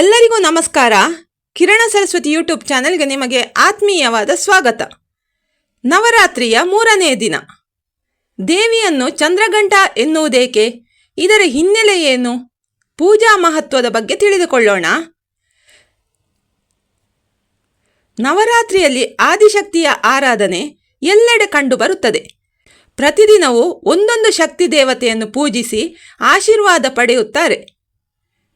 ಎಲ್ಲರಿಗೂ ನಮಸ್ಕಾರ. ಕಿರಣ ಸರಸ್ವತಿ ಯೂಟ್ಯೂಬ್ ಚಾನೆಲ್ಗೆ ನಿಮಗೆ ಆತ್ಮೀಯವಾದ ಸ್ವಾಗತ. ನವರಾತ್ರಿಯ ಮೂರನೇ ದಿನ. ದೇವಿಯನ್ನು ಚಂದ್ರಘಂಟ ಎನ್ನುವುದೇಕೆ? ಇದರ ಹಿನ್ನೆಲೆ ಏನು? ಪೂಜಾ ಮಹತ್ವದ ಬಗ್ಗೆ ತಿಳಿದುಕೊಳ್ಳೋಣ. ನವರಾತ್ರಿಯಲ್ಲಿ ಆದಿಶಕ್ತಿಯ ಆರಾಧನೆ ಎಲ್ಲೆಡೆ ಕಂಡುಬರುತ್ತದೆ. ಪ್ರತಿದಿನವೂ ಒಂದೊಂದು ಶಕ್ತಿ ದೇವತೆಯನ್ನು ಪೂಜಿಸಿ ಆಶೀರ್ವಾದ ಪಡೆಯುತ್ತಾರೆ.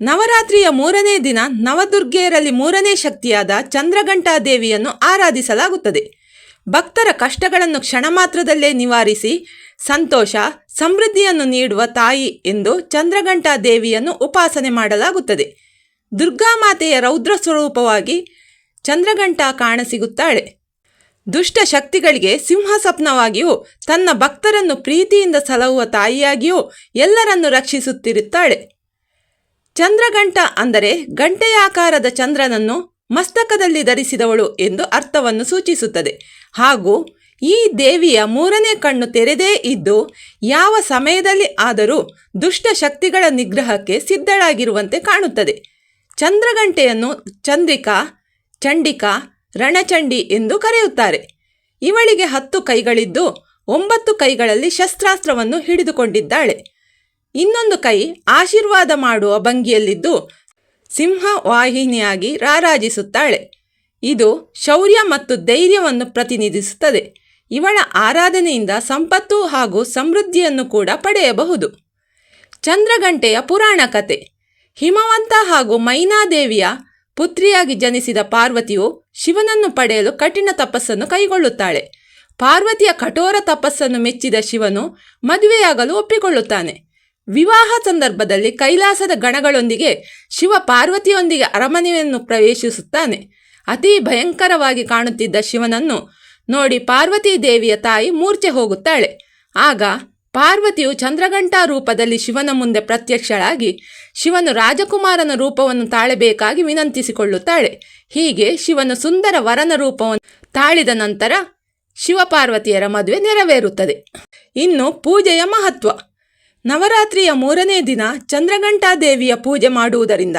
ನವರಾತ್ರಿಯ ಮೂರನೇ ದಿನ ನವದುರ್ಗೆಯರಲ್ಲಿ ಮೂರನೇ ಶಕ್ತಿಯಾದ ಚಂದ್ರಘಂಟಾ ದೇವಿಯನ್ನು ಆರಾಧಿಸಲಾಗುತ್ತದೆ. ಭಕ್ತರ ಕಷ್ಟಗಳನ್ನು ಕ್ಷಣ ಮಾತ್ರದಲ್ಲೇ ನಿವಾರಿಸಿ ಸಂತೋಷ, ಸಮೃದ್ಧಿಯನ್ನು ನೀಡುವ ತಾಯಿ ಎಂದು ಚಂದ್ರಘಂಟಾ ದೇವಿಯನ್ನು ಉಪಾಸನೆ ಮಾಡಲಾಗುತ್ತದೆ. ದುರ್ಗಾಮಾತೆಯ ರೌದ್ರ ಸ್ವರೂಪವಾಗಿ ಚಂದ್ರಘಂಟಾ ಕಾಣಸಿಗುತ್ತಾಳೆ ದುಷ್ಟ ಶಕ್ತಿಗಳಿಗೆ ಸಿಂಹ ಸ್ವಪ್ನವಾಗಿಯೂ ತನ್ನ ಭಕ್ತರನ್ನು ಪ್ರೀತಿಯಿಂದ ಸಲಹುವ ತಾಯಿಯಾಗಿಯೂ ಎಲ್ಲರನ್ನು ರಕ್ಷಿಸುತ್ತಿರುತ್ತಾಳೆ. ಚಂದ್ರಗಂಟ ಅಂದರೆ ಗಂಟೆಯಾಕಾರದ ಚಂದ್ರನನ್ನು ಮಸ್ತಕದಲ್ಲಿ ಧರಿಸಿದವಳು ಎಂದು ಅರ್ಥವನ್ನು ಸೂಚಿಸುತ್ತದೆ. ಹಾಗೂ ಈ ದೇವಿಯ ಮೂರನೇ ಕಣ್ಣು ತೆರೆದೇ ಇದ್ದು ಯಾವ ಸಮಯದಲ್ಲಿ ಆದರೂ ದುಷ್ಟ ಶಕ್ತಿಗಳ ನಿಗ್ರಹಕ್ಕೆ ಸಿದ್ಧಳಾಗಿರುವಂತೆ ಕಾಣುತ್ತದೆ. ಚಂದ್ರಗಂಟೆಯನ್ನು ಚಂದ್ರಿಕಾ, ಚಂಡಿಕಾ, ರಣಚಂಡಿ ಎಂದು ಕರೆಯುತ್ತಾರೆ. ಇವಳಿಗೆ ಹತ್ತು ಕೈಗಳಿದ್ದು ಒಂಬತ್ತು ಕೈಗಳಲ್ಲಿ ಶಸ್ತ್ರಾಸ್ತ್ರವನ್ನು ಹಿಡಿದುಕೊಂಡಿದ್ದಾಳೆ. ಇನ್ನೊಂದು ಕೈ ಆಶೀರ್ವಾದ ಮಾಡುವ ಭಂಗಿಯಲ್ಲಿದ್ದು ಸಿಂಹ ವಾಹಿನಿಯಾಗಿ ರಾರಾಜಿಸುತ್ತಾಳೆ. ಇದು ಶೌರ್ಯ ಮತ್ತು ಧೈರ್ಯವನ್ನು ಪ್ರತಿನಿಧಿಸುತ್ತದೆ. ಇವಳ ಆರಾಧನೆಯಿಂದ ಸಂಪತ್ತು ಹಾಗೂ ಸಮೃದ್ಧಿಯನ್ನು ಕೂಡ ಪಡೆಯಬಹುದು. ಚಂದ್ರಗಂಟೆಯ ಪುರಾಣ ಕತೆ. ಹಿಮವಂತ ಹಾಗೂ ಮೈನಾದೇವಿಯ ಪುತ್ರಿಯಾಗಿ ಜನಿಸಿದ ಪಾರ್ವತಿಯು ಶಿವನನ್ನು ಪಡೆಯಲು ಕಠಿಣ ತಪಸ್ಸನ್ನು ಕೈಗೊಳ್ಳುತ್ತಾಳೆ. ಪಾರ್ವತಿಯ ಕಠೋರ ತಪಸ್ಸನ್ನು ಮೆಚ್ಚಿದ ಶಿವನು ಮದುವೆಯಾಗಲು ಒಪ್ಪಿಕೊಳ್ಳುತ್ತಾನೆ. ವಿವಾಹ ಸಂದರ್ಭದಲ್ಲಿ ಕೈಲಾಸದ ಗಣಗಳೊಂದಿಗೆ ಶಿವ ಪಾರ್ವತಿಯೊಂದಿಗೆ ಅರಮನೆಯನ್ನು ಪ್ರವೇಶಿಸುತ್ತಾನೆ. ಅತಿ ಭಯಂಕರವಾಗಿ ಕಾಣುತ್ತಿದ್ದ ಶಿವನನ್ನು ನೋಡಿ ಪಾರ್ವತಿ ದೇವಿಯ ತಾಯಿ ಮೂರ್ಛೆ ಹೋಗುತ್ತಾಳೆ. ಆಗ ಪಾರ್ವತಿಯು ಚಂದ್ರಘಂಟಾ ರೂಪದಲ್ಲಿ ಶಿವನ ಮುಂದೆ ಪ್ರತ್ಯಕ್ಷಳಾಗಿ ಶಿವನು ರಾಜಕುಮಾರನ ರೂಪವನ್ನು ತಾಳಬೇಕಾಗಿ ವಿನಂತಿಸಿಕೊಳ್ಳುತ್ತಾಳೆ. ಹೀಗೆ ಶಿವನು ಸುಂದರ ವರನ ರೂಪವನ್ನು ತಾಳಿದ ನಂತರ ಶಿವಪಾರ್ವತಿಯರ ಮದುವೆ ನೆರವೇರುತ್ತದೆ. ಇನ್ನು ಪೂಜೆಯ ಮಹತ್ವ. ನವರಾತ್ರಿಯ ಮೂರನೇ ದಿನ ಚಂದ್ರಘಂಟಾ ದೇವಿಯ ಪೂಜೆ ಮಾಡುವುದರಿಂದ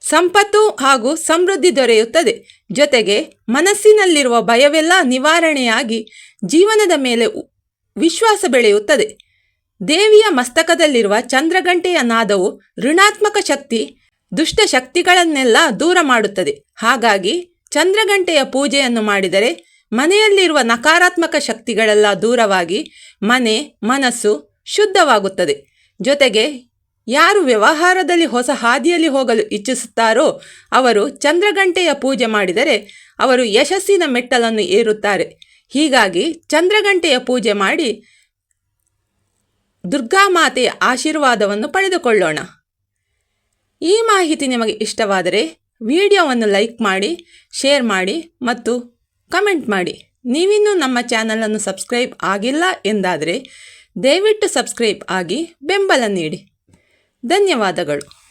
ಸಂಪತ್ತು ಹಾಗೂ ಸಮೃದ್ಧಿ ದೊರೆಯುತ್ತದೆ. ಜೊತೆಗೆ ಮನಸ್ಸಿನಲ್ಲಿರುವ ಭಯವೆಲ್ಲ ನಿವಾರಣೆಯಾಗಿ ಜೀವನದ ಮೇಲೆ ವಿಶ್ವಾಸ ಬೆಳೆಯುತ್ತದೆ. ದೇವಿಯ ಮಸ್ತಕದಲ್ಲಿರುವ ಚಂದ್ರಗಂಟೆಯ ನಾದವು ಋಣಾತ್ಮಕ ಶಕ್ತಿ, ದುಷ್ಟ ಶಕ್ತಿಗಳನ್ನೆಲ್ಲ ದೂರ ಮಾಡುತ್ತದೆ. ಹಾಗಾಗಿ ಚಂದ್ರಗಂಟೆಯ ಪೂಜೆಯನ್ನು ಮಾಡಿದರೆ ಮನೆಯಲ್ಲಿರುವ ನಕಾರಾತ್ಮಕ ಶಕ್ತಿಗಳೆಲ್ಲ ದೂರವಾಗಿ ಮನೆ, ಮನಸ್ಸು ಶುದ್ಧವಾಗುತ್ತದೆ. ಜೊತೆಗೆ ಯಾರು ವ್ಯವಹಾರದಲ್ಲಿ ಹೊಸ ಹಾದಿಯಲ್ಲಿ ಹೋಗಲು ಇಚ್ಛಿಸುತ್ತಾರೋ ಅವರು ಚಂದ್ರಗಂಟೆಯ ಪೂಜೆ ಮಾಡಿದರೆ ಅವರು ಯಶಸ್ಸಿನ ಮೆಟ್ಟಲನ್ನು ಏರುತ್ತಾರೆ. ಹೀಗಾಗಿ ಚಂದ್ರಗಂಟೆಯ ಪೂಜೆ ಮಾಡಿ ದುರ್ಗಾಮಾತೆಯ ಆಶೀರ್ವಾದವನ್ನು ಪಡೆದುಕೊಳ್ಳೋಣ. ಈ ಮಾಹಿತಿ ನಿಮಗೆ ಇಷ್ಟವಾದರೆ ವಿಡಿಯೋವನ್ನು ಲೈಕ್ ಮಾಡಿ, ಶೇರ್ ಮಾಡಿ ಮತ್ತು ಕಮೆಂಟ್ ಮಾಡಿ. ನೀವಿನ್ನೂ ನಮ್ಮ ಚಾನಲನ್ನು ಸಬ್ಸ್ಕ್ರೈಬ್ ಆಗಿಲ್ಲ ಎಂದಾದರೆ ದಯವಿಟ್ಟು ಸಬ್ಸ್ಕ್ರೈಬ್ ಆಗಿ ಬೆಂಬಲ ನೀಡಿ. ಧನ್ಯವಾದಗಳು.